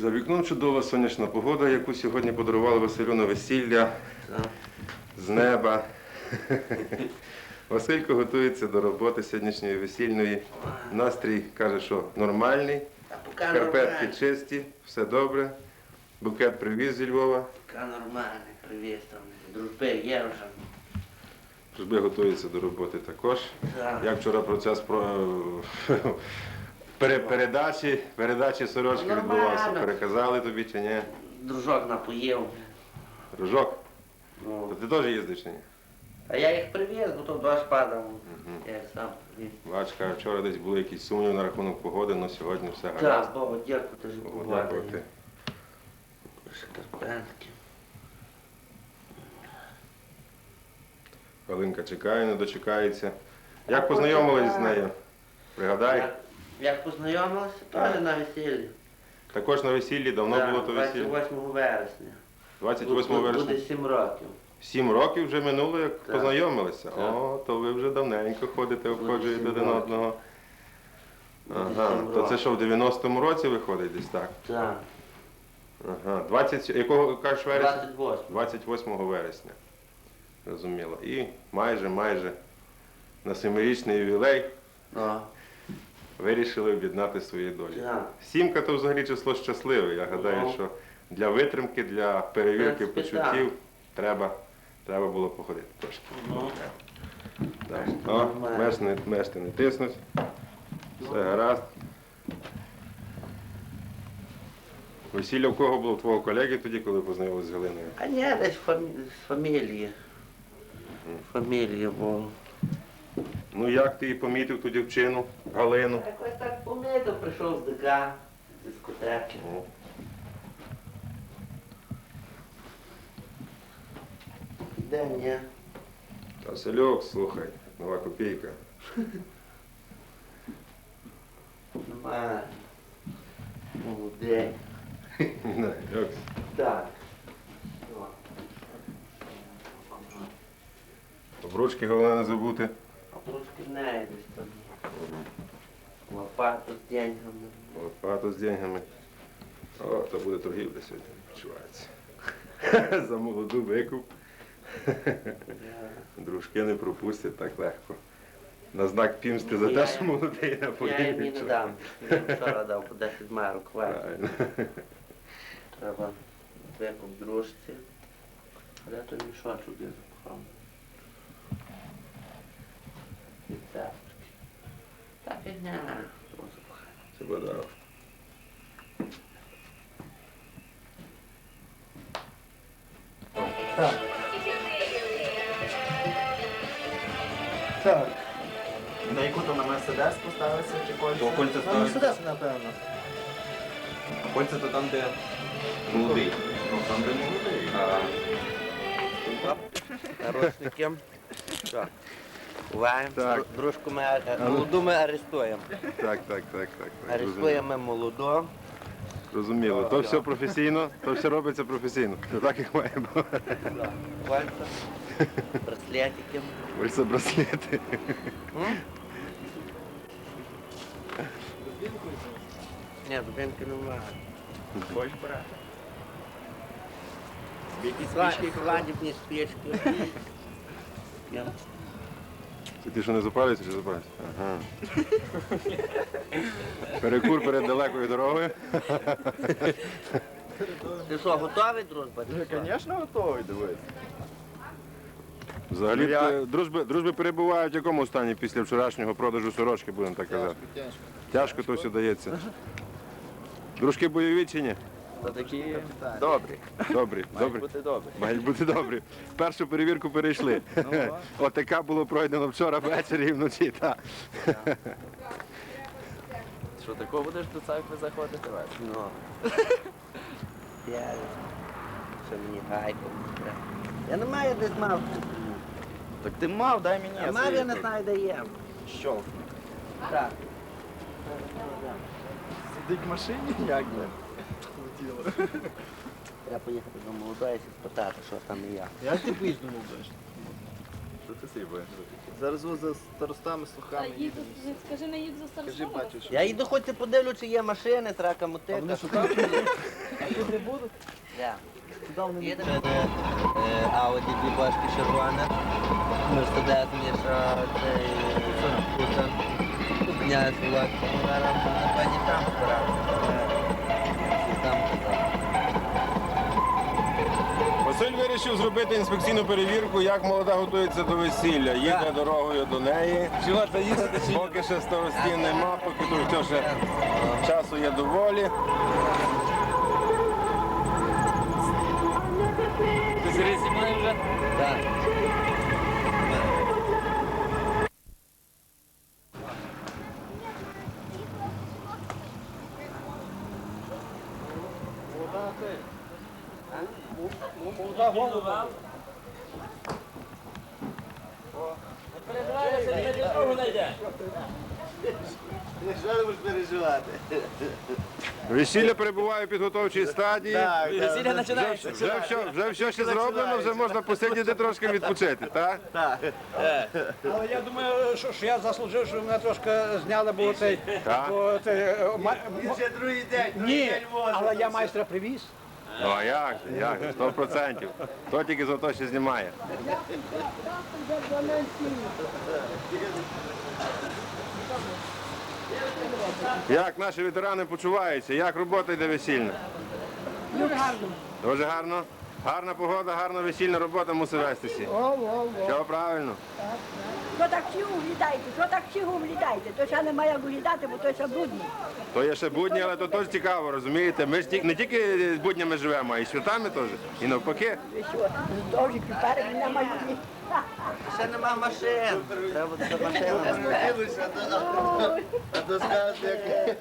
За вікном чудова сонячна погода, яку сьогодні подарували Василю на весілля з неба. Василько готується до роботи сьогоднішньої весільної. Настрій каже, що нормальний, карпетки чисті, все добре. Букет привіз зі Львова. Поки нормально, привіз там. Дружби є вже. Служби готується до роботи також. Так. Як вчора процес про пере- передачі, передачі сорочки Нормально. відбувався? Переказали тобі чи ні? Дружок напоїв. Рожок, Ну, то ти теж їздиш чи ні? а я їх привіз, бо то дощ падав. Я їх сам привіз. Бачка, вчора десь були якісь сумніви на рахунок погоди, але сьогодні все гаразд. Так, Богу, дякую, ти ж Богу дякувати. Шкарпетки. Галинка чекає, не дочекається. Як познайомились з нею? Пригадай. Як, як познайомилися, теж на весіллі. Також на весіллі, давно Так, було то весілля. 28 вересня. 28 Буде- вересня. Буде 7 років. Сім років вже минуло, як Так. познайомилися. Так. О, то ви вже давненько ходите, обходжуєте сім один років. одного. Буде Ага, сім то це років. що, в 90-му році виходить десь так? Так, Ага. 20, якого кажеш вересня? 28. 28 вересня. Зрозуміло. І майже, майже на семирічний ювілей О, вирішили об'єднати свої долі. Сімка то взагалі число щасливе. Я гадаю, що для витримки, для перевірки почуттів треба, треба було походити трошки. Так. О, не, тиснуть. Все гаразд. Весілля в кого було твого колеги тоді, коли познайомилися з Галиною? а ні, десь фамі... з фамілії. Фамілія була. Ну як ти її помітив ту дівчину, Галину? Якось так помітив, прийшов з ДК, з дискотеки. Ну, Де ні? Васильок, слухай, нова копійка. Нормально. Молодець. Не, як? Так. О, Обручки головне не забути. Трошки не десь там. Лопату з деньгами. Лопату з деньгами. О, то буде торгівля сьогодні, відчувається. За молоду викуп. Дружки не пропустять так легко. На знак пімсти за те, що молодий на Я їм і не дам. Я вчора дав по 10 марок хватить. Треба викуп дружці. А де той мішочок я запхав? Рецептики. Та фігня. Хто запхає? Це буде. Так. Так. На яку то на Мерседес поставився чи кольця? То кольця На ставить. Мерседес, напевно. Кольця то там, де молодий. Ну, там, де молодий. А Наручники. Буваємо. Так. Дру- Дружку ми, а- молоду ми арестуємо. Так, так, так, так. так. Розуміло. Арестуємо ми молоду. Розуміло. То все професійно, то все робиться професійно. То так як має бути. Кольця. Браслетики. Ось браслети. М? Ні, дубинки немає. Хочеш брати? Свадібні спічки. Я- Це ти що не запалюєшся чи запалюєшся? Ага. Перекур перед далекою дорогою. Ти що, готовий, дружба? чи що? Звісно, готовий дивись. Взагалі Ну, як? е, дружби, дружби перебувають в якому стані після вчорашнього продажу сорочки, будемо так казати. Тяжко. Тяжко то все дається. Дружки бойові чи ні? Та такі добрі. Добрі, Мають добрі. бути добрі. Мають бути добрі. Першу перевірку перейшли. Ну, ОТК було пройдено вчора ввечері і вночі. Та. Що такого будеш до церкви заходити? Ну. Я... Що мені гайку. Я не маю десь мав. Так ти мав, дай мені. А мав я не знаю, де є. Що? Так. Сидить в машині? Як би? Треба поїхати до молодої і спитати, що там і як. Як ти поїздив молодиш? Зараз ви за старостами, слухами. Їду, скажи, не їду за старостами. Я йду хоч подивлю, чи є машини, трака, А мотика. вони шукають? А тут не будуть? Я. Куди вони не будуть? Ауді дві башки червона, Мерседес Міша, цей Путин, князь Влад, напевні там збирався. Василь вирішив зробити інспекційну перевірку, як молода готується до весілля. Їде Так. дорогою до неї. Поки ще старостів нема, поки тут ще часу є доволі. Ти Так. Що ти будеш переживати? Весілля перебуває в підготовчій стадії. Так, Весілля починається. Вже все, вже все ще зроблено, вже можна посидіти трошки відпочити, так? Але я думаю, що, що я заслужив, що мене трошки зняли, бо цей. Так. Бо цей е, Ще другий день, другий ні, день возу. але я майстра привіз. Ну а як же, як же, сто процентів. Хто тільки за то ще знімає. Як наші ветерани почуваються? Як робота йде весільна? Дуже гарно. Дуже гарно? Гарна погода, гарна весільна робота мусить вестися. Все правильно. Що так всі углядайте, що так всі углядайте? То ще немає як углядати, бо то ще брудні. То є ще будні, але то теж цікаво, розумієте? Ми ж ті- не тільки з буднями живемо, а й святами теж. І навпаки. Ви що, довжі кріпари немає. Ще нема машин. Треба буде машина. А то- а то скажуть, як...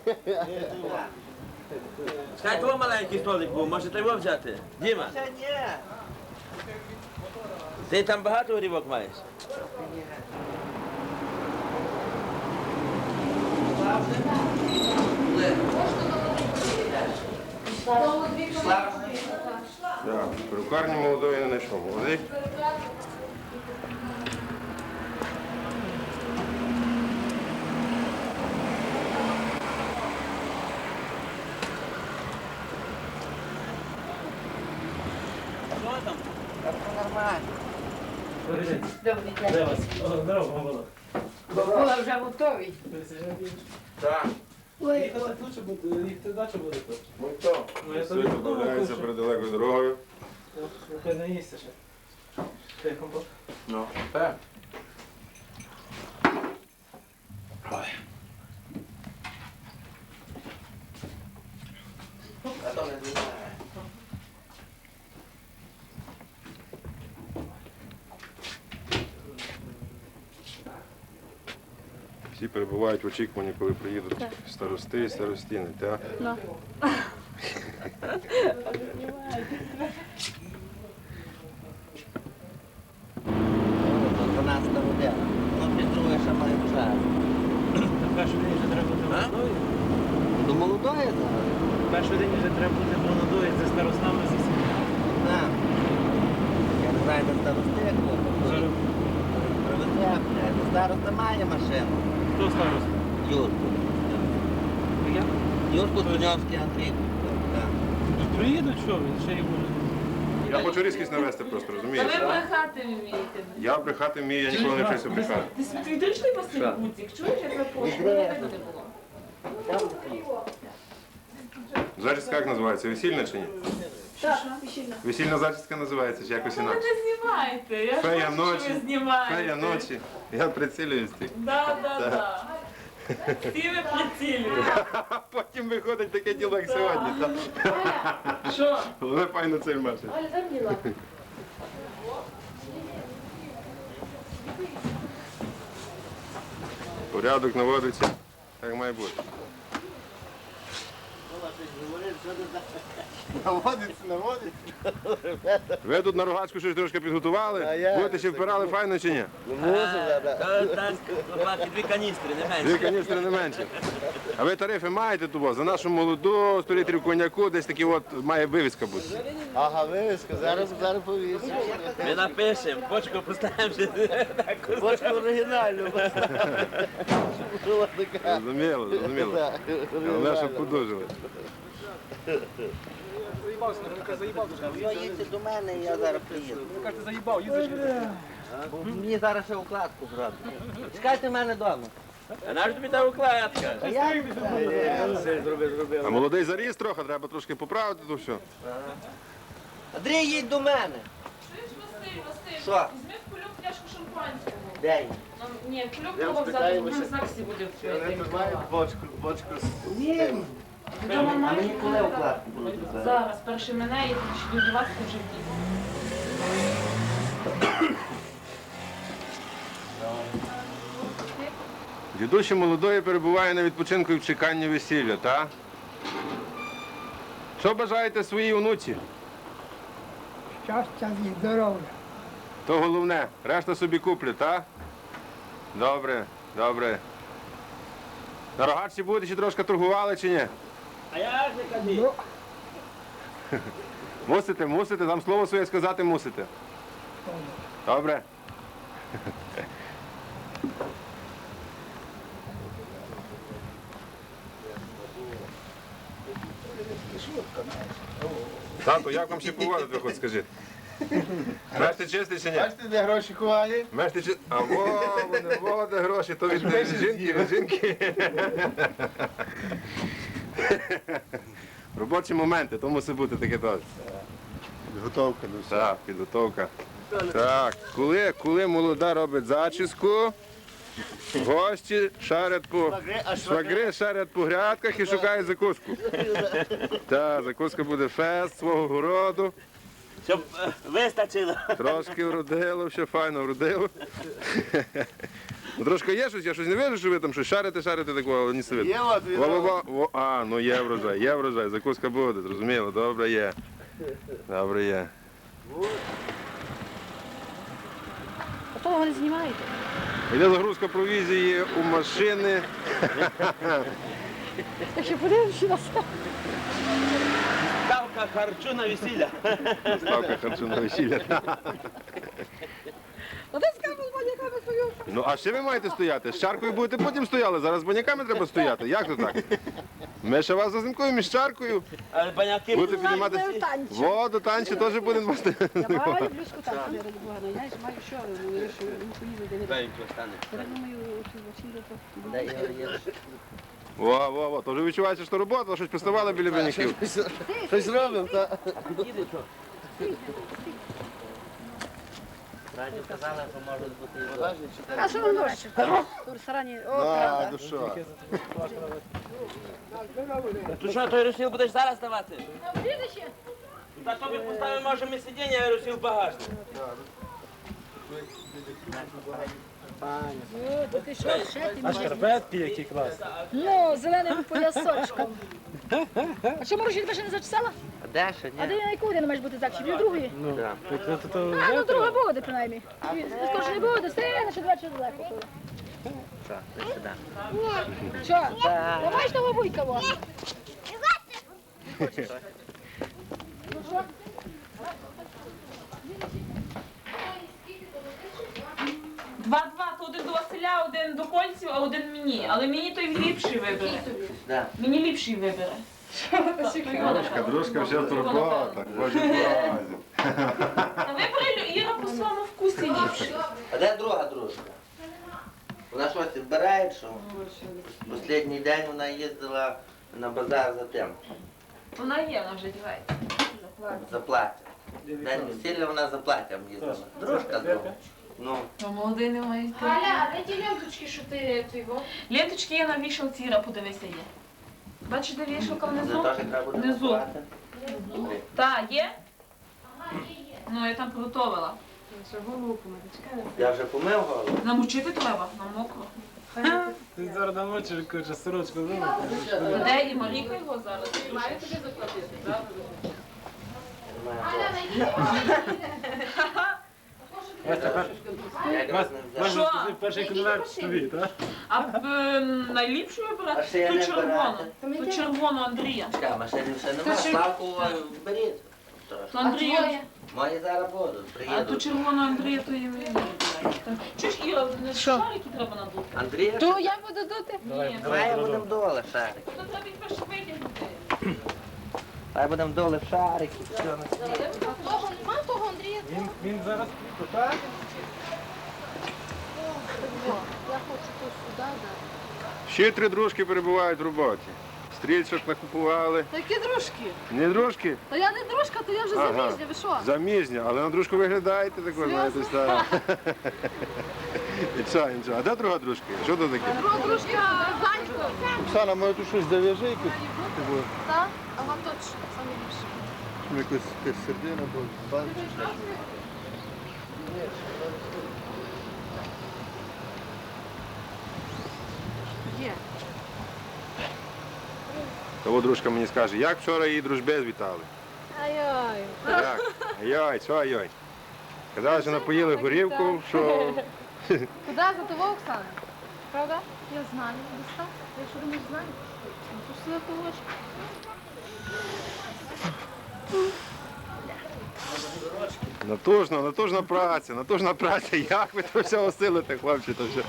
Скажи, твій маленький столик був, може ти його взяти? Діма, ти там багато горівок маєш? Так, перукарні молодої не знайшов. Молодий. Була вже готові. Ой, Ну хто? буде, їхати перед буде тут. Ну, так. Всі перебувають в очікуванні, коли приїдуть старости і старостіни. Так? До 12 година. Ну, під другою ще маємо час. Перший день вже треба бути молодою. До молодої. Перший день вже треба бути молодою, це старостами всім. Так. Я не знаю, де старости Привезе. Староста має машину. Хто староста? Юрку. Я? Юрку Туньовський Андрій. Так. Приїдуть, що ви? Ще й можуть. Я хочу різкість навести просто, розумієш? Ви брехати вмієте. Я брехати вмію, я ніколи не вчився брехати. Ти свідчний Василь Куцик, чуєш, як ви пошли? Не буде було. Зачіска як називається? Весільна чи ні? Так, весільна. Весільна зачіска називається чи якось Ви інакше? не знімаєте. Я Фея бачу, що ночі. ви знімаєте. Фея ночі. Я прицілююсь ти. Да, да, да. Всі ви прицілюєте. А потім виходить таке діло, як сьогодні. так? Що? Головне файно цель Маша. Оля, дай мені лапу. Порядок наводиться, як має бути. Наводиться, наводиться. Ви тут на рогачку щось трошки підготували? я- Будете ще впирали файно чи ні? Та, так, хлопаки, дві каністри, не менше. Дві каністри не менше. А ви тарифи маєте тут? За нашу молоду 100 літрів коньяку десь такі от має вивіска бути. Ага, вивіска, зараз, зараз повісимо. Ми напишемо, бочку поставимо. ще. Бочку оригінальну поставили. Була така. Зрозуміло, зрозуміло. Так, Головне, щоб оригінальна. подужали. Ви їдьте до мене, і я зараз приїду. Ви кажете, заїбав, їздиш. Мені зараз ще укладку зробити. Чекайте мене вдома. А наш тобі та укладка? А я А молодий заріс трохи, треба трошки поправити то все. Андрій, їдь до мене. Чуєш, Василь, Василь, Що? візьми в кульок пляшку шампанського. Де? Нам, ні, кульок треба взяти, бо в ЗАГСі буде в цьому. Бочку, бочку. Ні. Вдома А мені коли укладку будуть робити? Зараз, перший мене і до вас вже вдіти. Дідуще молодої перебуває на відпочинку і в чеканні весілля, так? Що бажаєте своїй онуці? Щастя і здоров'я. То головне. Решта собі куплять, так? Добре, добре. На рогачці будете ще трошки торгували чи ні? А як же кажи? Ну, Мусите, мусите, там слово своє сказати мусите. Добре. Тату, як вам ще поводити, хоч скажіть? Мешти чистий чи ні? Бачите, де гроші ховає? Мешти чи... А во, вони во, де гроші, то від від жінки, від жінки. Робочі моменти, то мусить бути таке теж. Готовка до всього. Так, підготовка. Так, коли, коли молода робить зачіску, гості шарять по швагри шарять по грядках і шукають закуску. Так, закуска буде фест свого городу. Щоб е, вистачило. Трошки вродило, все файно вродило. Ну, трошки є щось, я щось не вижу, що ви там щось шарите, шарите такого, але. Є от. Во-во-во, во- А, ну є врожай, є врожай, закуска буде, зрозуміло, добре є. Добре є. А того не знімаєте. Йде загрузка провізії у машини. Так що подивимося на себе. Ставка харчу на весілля. Ставка харчу на весілля. А ти з камерою баняками стою. Ну а ще ви маєте стояти? З чаркою будете потім стояли, зараз з баняками треба стояти. Як то так? Ми ще вас зазимкуємо із чаркою. Але баняки Будете піднімати знаю танці. воду, танці теж будемо вас. Я маю близько там, я Бога, ну, знаєш, маю що, ну, ну, поїду, Дай їм. Я думаю, то... Де я? Во, во, во, то вже відчувається, що робота, щось приставали біля баняків. Щось робимо, так? Раді казали, що може бути і вода. А що воно ще? В ресторані, о, правда. ну що? Що, той русіл будеш зараз давати? Та тобі поставимо, може, ми сидіння, а русіл в багажник. То ти що, ще ти А маєш? шкарпетки які класні. Ну, зеленим поясочком. А що, Марусі, тебе ще не зачесала? А де ще? А Ні. де на яку не маєш бути так, чи біля другої? Так. То- то- то- А, ну друга буде, принаймні. Скорше не буде, стає, ще два чи далеко. Що, ти сюди. Що? Давай ж того вуйка, во. Два-два, то один до Василя, один до Кольців, а один мені. Але мені той ліпший вибере. Да. Мені ліпший вибере. Дружка, дружка, все турбота, боже боже. А вибере Іра по своєму вкусі ліпший. А де друга дружка? Вона щось збирає, що? Останній день вона їздила на базар за тим, Вона є, вона вже дівається. за плаття. День весілля вона за платтям їздила. Дружка друга. Ну, Ну, молодий не має. Галя, а де ті ленточки, що ти його? Ленточки є на вішалці, Іра, подивися є. Бачиш, де вішалка внизу? треба буде Внизу. купувати. Так, є? Ну, я там приготувала. Я вже помив голову. Намочити треба, на мокро. Ти зараз намочиш, куча, сорочку вимити. Де і Марійка його зараз? Маю тобі заплатити, правда? Що? Перший конверт тобі, так? А е, найліпшу вибирати ту червону. брати. Ту червону Андрія. Чекай, машини все нема. Славку беріть. То Андрія. Мої зараз будуть, А ту приїдуть. червону Андрія, то і ви. Чуєш, Іра, не шарики треба надути? Андрія, То я буду дути. Ні, давай будемо доле шарик. то треба їх перше витягнути. Давай будемо доле шарики. Все на світі. Він, зараз Я хочу то сюди дати. Ще три дружки перебувають в роботі. Стрільчок накупували. Які дружки? Не дружки? Та я не дружка, то я вже Ага. заміжня, ви що? Заміжня, але на дружку виглядаєте також, знаєте, так. Нічого, нічого. А де друга дружка? Що то таке? Друга дружка Занько. Оксана, може тут щось зав'яжи якусь? Так? Ага, точно, самі більше. якусь сердина, бо банки. Є. Того дружка мені скаже, як вчора її дружби звітали? Ай-ой. Як? Йой, що йой? Казали, що напоїли горівку, що Куди за того, Оксана? Правда? Я знаю. Десь так? Я що думаю, знаю? Ну, то сюди колочка. Натужна, натужна праця, натужна праця. Як ви то все осилите, хлопці, то все.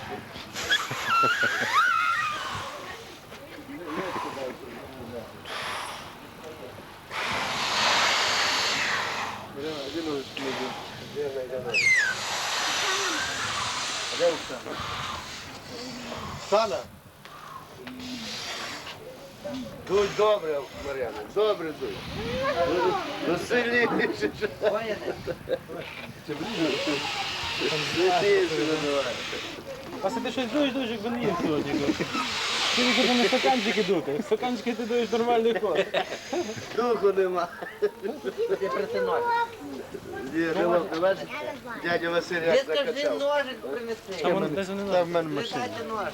Добре, Мар'яна, добре дуй. Ну сильніше. Сильніше надавай. А ти щось дуєш, дуєш, якби не їв сьогодні. Ти нікуди не стаканчики дути. Стаканчики ти дуєш нормальний ход. Духу нема. Ти не бачиш? Дядя Василь Ти як скажи ножик принеси. Там в мене машина. Дайте.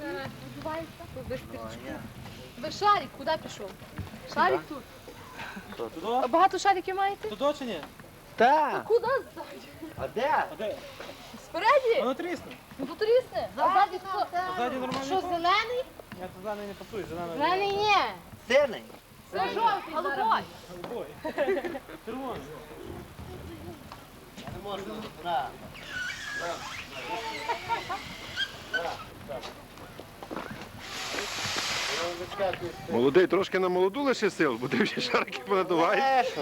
Зараз називається? Побистрічку. Ви шарик, куди пішов? Шарик тут. А багато шариків маєте? Туди чи ні? Так. Куди ззаді? А де? А де? Спереді? Воно трісне. Ну тут різне. А ззаді хто? Ззаді нормальний Що, зелений? Я туди не пасую, зелена. Зелений ні. Синий. Це жовтий, голубой. Голубой. Червоний. Молодий, трошки на молоду лише сил, бо ти вже шарики понадуваєш.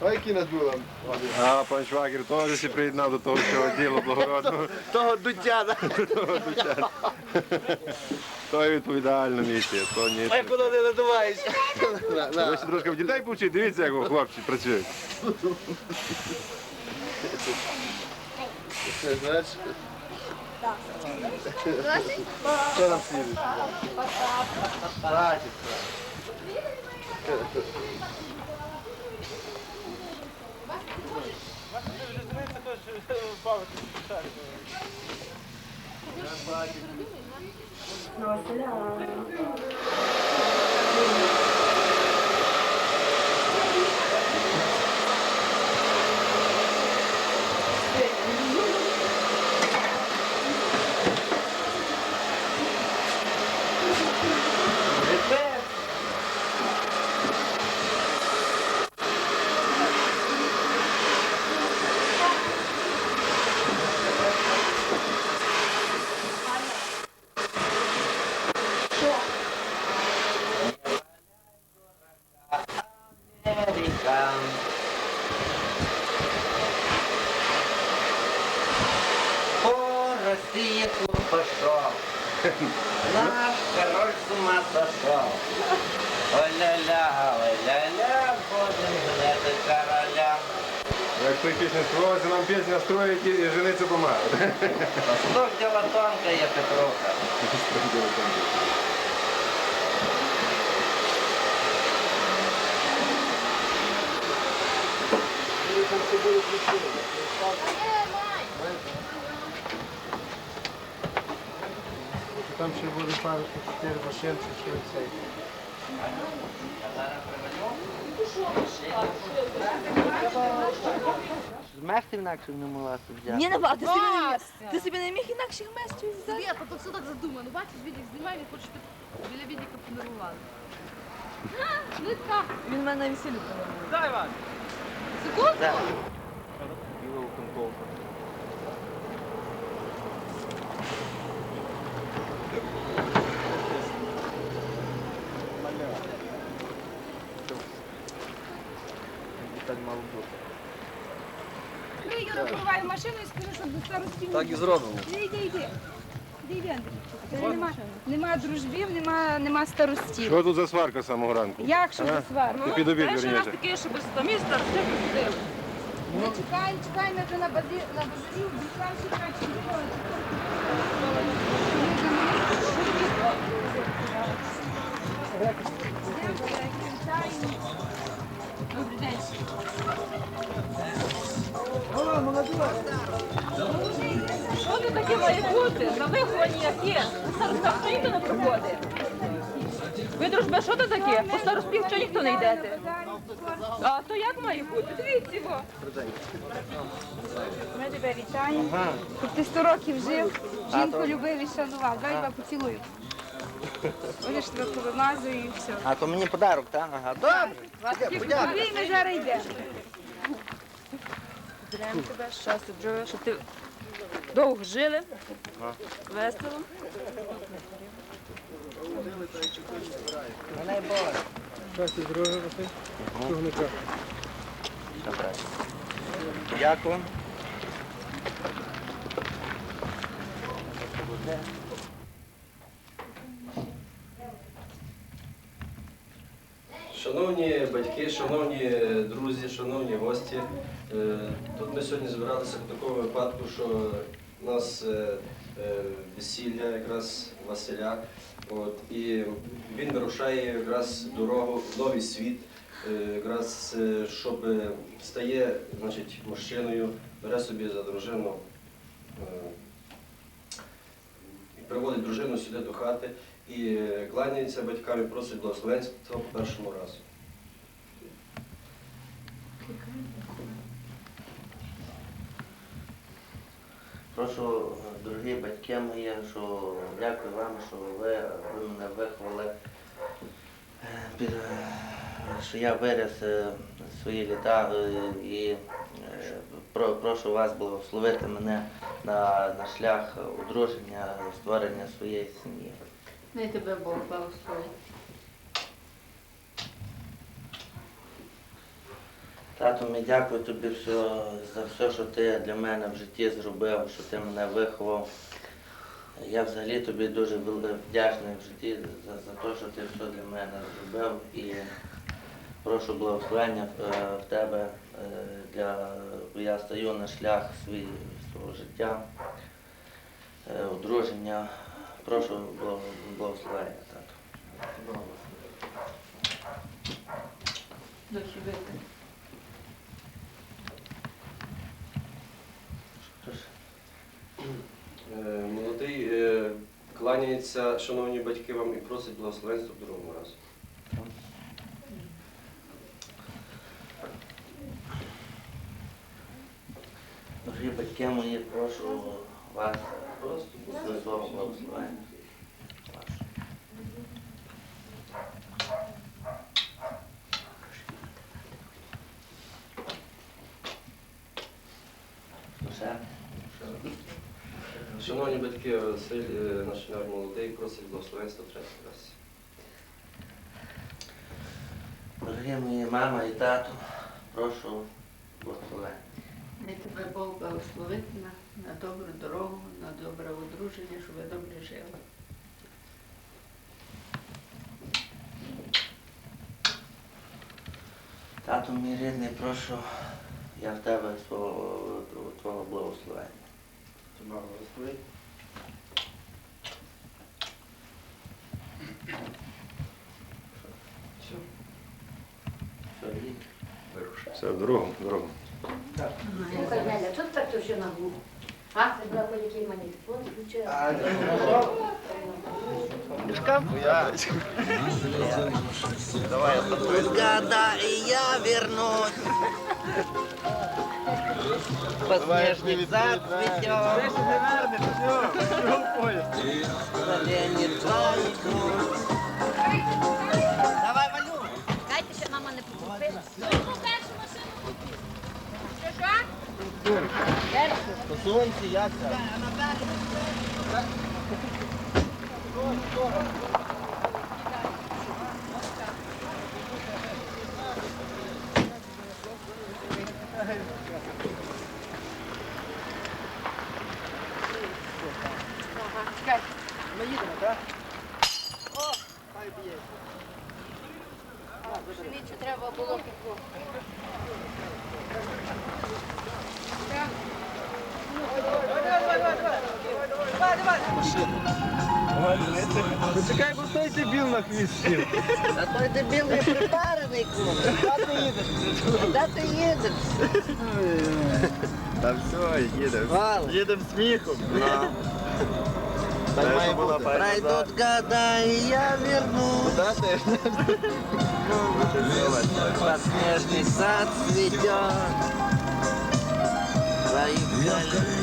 Ешо. Ой, який надула. А пан Швагір теж приєднав до того всього діла благородного. Того дуття, да? То є відповідальна місія, то ні. Ой, куди не надуваєшся? Ви ще трошки в дітей повчіть, дивіться, як хлопці працюють. Це знаєш? Що нам слідить? Бачиш, Тепер. Ой-ля-ля, ой-ля-ля, будем гнати короля. Як той пісня співалася, нам пісня строїть і жениться помагає. Восток дела тонкая, Петруха. Там ще буде пару, чотири машинці, ще все. Змерти інакше не могла взяти. Ні, не ба, ти собі не міг. Ти собі не міг інакших местів взяти? Света, то все так задумано. Бачиш, відік знімай, не хочеш щоб біля відіка понервували. Швидка. Він мене на весіллі помер. Секунду. Так. Я забуваю машину і скажу, щоб до старості. Так і зробимо. Іди, іди, іди. Іди, йди, Андрій. Нема, нема дружбів, нема, нема старостів. Що тут за сварка з самого ранку? Як що за свар? Ти під обід Перший раз верніше. такий, щоб з міста все посидив. Ми чекаємо, чекаємо вже на базі, на базарі, обіцяв чекати, чи. Що це таке має бути? На виховані яке? Староста хто ніхто не проходить. Ви, дружба, що це таке? По староспів що ніхто не йдете? А то як має бути? Дивіться його. Ми тебе вітаємо. Щоб ти 100 років жив, жінку любив і шанував. Дай тебе поцілую. Будеш трохи вимазую і все. А то мені подарок, так? Ага. Добре. Тобі ми зараз йдемо. Здрям тебе, щастя, здоров'я, щоб ти довго жили, весело. Щастя, здоров'я, Василь. Чугника. Добре. Дякую. Шановні батьки, шановні друзі, шановні гості, е, тут ми сьогодні збиралися в такому випадку, що у нас е, е, весілля якраз Василя. От, і він вирушає якраз дорогу в новий світ, якраз щоб стає значить, мужчиною, бере собі за дружину приводить дружину сюди до хати і кланяється батькам і просить благословенства по першому разу. Прошу, дорогі батьки мої, що дякую вам, що ви, ви мене виховали, що я виріс е, свої літа е, і е, про- прошу вас благословити мене на, на шлях одруження, створення своєї сім'ї. Не тебе Бог благословить. Тату, ми дякую тобі все, за все, що ти для мене в житті зробив, що ти мене виховав. Я взагалі тобі дуже вдячний в житті за, за те, що ти все для мене зробив. І прошу благословення е, в тебе, е, для, бо я стаю на шлях свій, свого життя, е, одруження. Прошу благословення, тату. Духи вийти. Е, Молодий е, кланяється, шановні батьки, вам і просить благословенства в другому разі. Дорогі батьки мої, прошу вас свого благословення. Ваше. Все? Шановні батьки, Василь, е, наш наш молодий, просить благословенства третій раз. Дорогі мої мама і тато, прошу благословення. Не тебе Бог благословить на, на добру дорогу, на добре одруження, щоб ви добре жили. Тату мій рідний, прошу я в тебе свого твого благословення. Твого благословення. Все, дорогу, другому, Так. Тут так то дуже на а? Ти була який манітфон, включила. А, Мішка? Я. Давай, я подумаю. Года и я вернусь. Подснежник зацветет. Заленит твоих грудь. Давай, Валю. Дайте, ще мама не покупила. Посунься, я сяду. Пшеницю треба було піку. Почекай, бо той дебіл на хвіст сів. А той дебіл не припарений клуб. Куди ти їдеш? Куди ти їдеш? Та все, їдемо. Вали. Їдемо сміхом. Так має бути. Пройдут года, и я вернусь. Куди ти? Подснежник зацветет. Твоих колен, твоих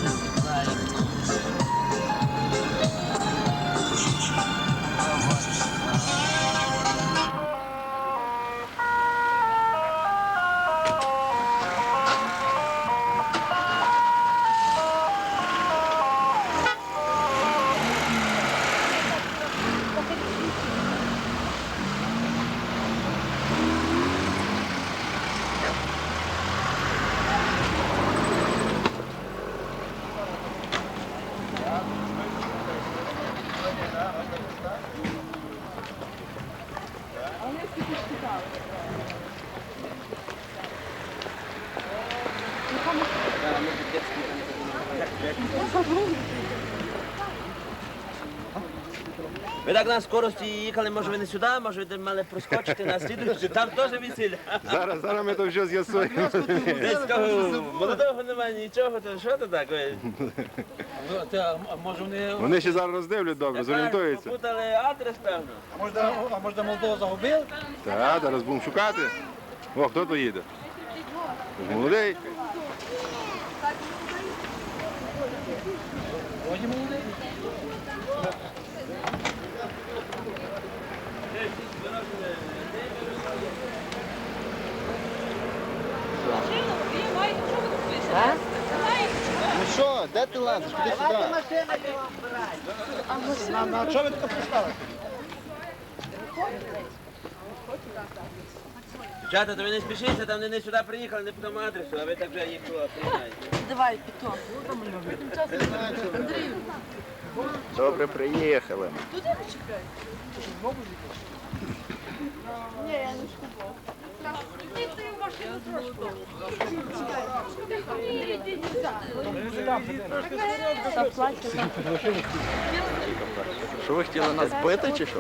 так на скорості їхали, може ви не сюди, може ви мали проскочити на слідуючу, там теж весілля. Зараз, зараз ми то все з'ясуємо. Десь того молодого немає нічого, то що то таке? Ну, ти, а може вони... Вони ще зараз роздивлять добре, зорієнтуються. Попутали адрес, певно. А може, а може молодого загубив? Так, зараз будемо шукати. О, хто то їде? Молодий. Сьогодні молодий. Ви маєте, що ви тут пишете? Знаєте? Ну що, де ти лазиш? Куди сюди? На, що ви таке пускали? Дівчата, то ви не спішіться, там вони не сюди приїхали, не по тому адресу, а ви так вже їх приймаєте. Давай, піто. Добре, приїхали. Туди не чекай. Ні, я не шкупав. Що ви хотіли нас бити чи що?